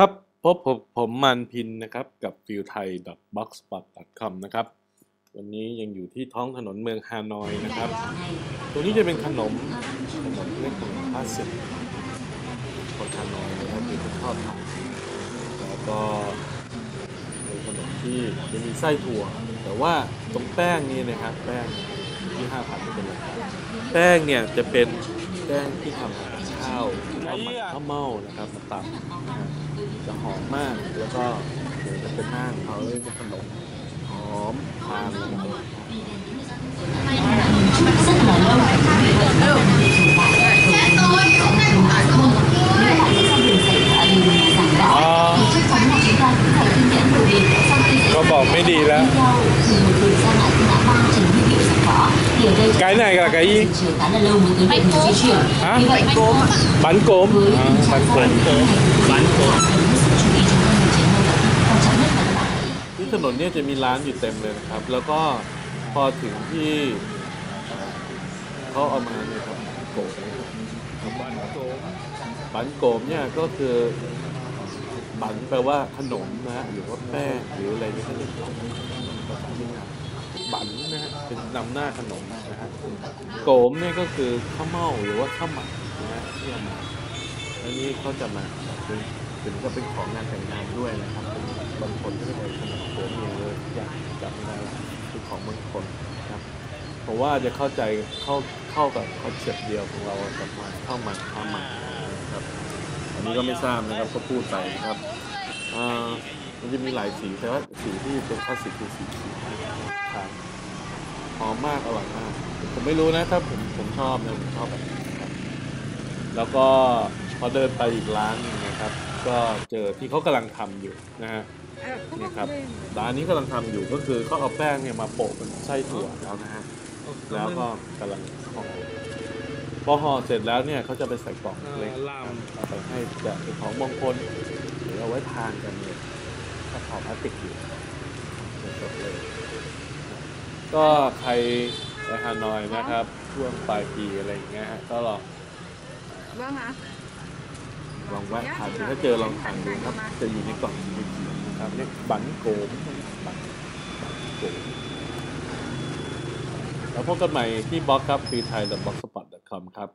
ครับ พบผมผมมันพินนะครับกับ f i e l t h a i b o x s p o t c o m นะครับ วันนี้ยังอยู่ที่ท้องถนนเมืองฮานอยนะครับตรงนี้จะเป็นขนมขนมเรียกขนมพาสเซตคนฮานอยนะครับที่เขาชอบทานแล้วก็เป็นขนมที่จะมีไส้ถั่ว แต่ว่าตรงแป้งนี่นะครับแป้งที่ห้าพันเป็นอะไรแป้งเนี่ยจะเป็นแป้งที่ทำาจากข้าวข้าวมันข้าวเม่านะครับมาตำนะฮะจะหอมมากแล้วก็เดี๋ยวจะเป็นหน้าของเขาเลยเป็นขนมหอมทานแล้วก็ có bột mới đi đó cái này là cái gì hả bánh cốm à, bánh cốm bánh cốm ที่ถนนเนี่ยจะมีร้านอยู่เต็มเลยนะครับ แล้วก็พอถึงที่เอ่อเขาเอามาเนี่ยครับโกบนะครับบันโกมบันโกมเนี่ยก็คือบันแปลว่าขนมนะฮะหรือว่าแป้งหรืออะไรนี่ก็เรียก บันนะฮะเป็นนำหน้าขนมนะฮะโกมเนี่ยก็คือข้าวเม่าหรือว่าข้าวหมักนะฮะที่เอามาอันนี้เขาจะมาเป็นถึงก็เป็นของงานแต่งงานด้วยนะครับบางคนก็จะเป็นขนมโกมเองเลยอยากจับไม่ได้คือของบางคนนะครับเพราะว่าจะเข้าใจเข้าเข้ากับคอนเซ็ปต์เดียวของเรากับมันเข้าหมันข้าวมันนะครับอันนี้ก็ไม่ทราบนะครับก็พูดไปนะครับอ่า มันจะมีหลายสีแต่ว่าสีที่เป็นคลาสสิกคือสีเขียวทานหอมมากอร่อยมาก ผมไม่รู้นะถ้าผมผมชอบนะผมชอบแบบนี้นะครับแล้วก็พอเดินไปอีกร้านหนึงนะครับ ก็เจอที่เขากำลังทำอยู่นะฮะเนี่ยครับร้านนี้กำลังทำอยู่ก็คือเขาเอาแป้งเนี่ยมาโปะเป็นไส้ถั่วแล้วนะฮะ แล้วก็กำลังห่อพอห่อเสร็จแล้วเนี่ยเขาจะไปใส่กล่องเล็ก làm เอาไปให้จะเป็นของมงคลหรือเอาไว้ทานกันเลย ถ้าขอพลาสติกอยู่สดๆเลย ก็ใครไปฮานอยนะครับ ช่วงปลายปีอะไรอย่างเงี้ยฮะก็ลอง Vâng ạ. ลองแวะทานดูถ้าเจอลองทานดูครับ จะอยู่ในกล่องสีเขียวนะครับเรียกบันโกมบันบันโกมแล้วพบกันใหม่ที่บล็อกครับฟรีไทย b l o g s p o t c o m ครับ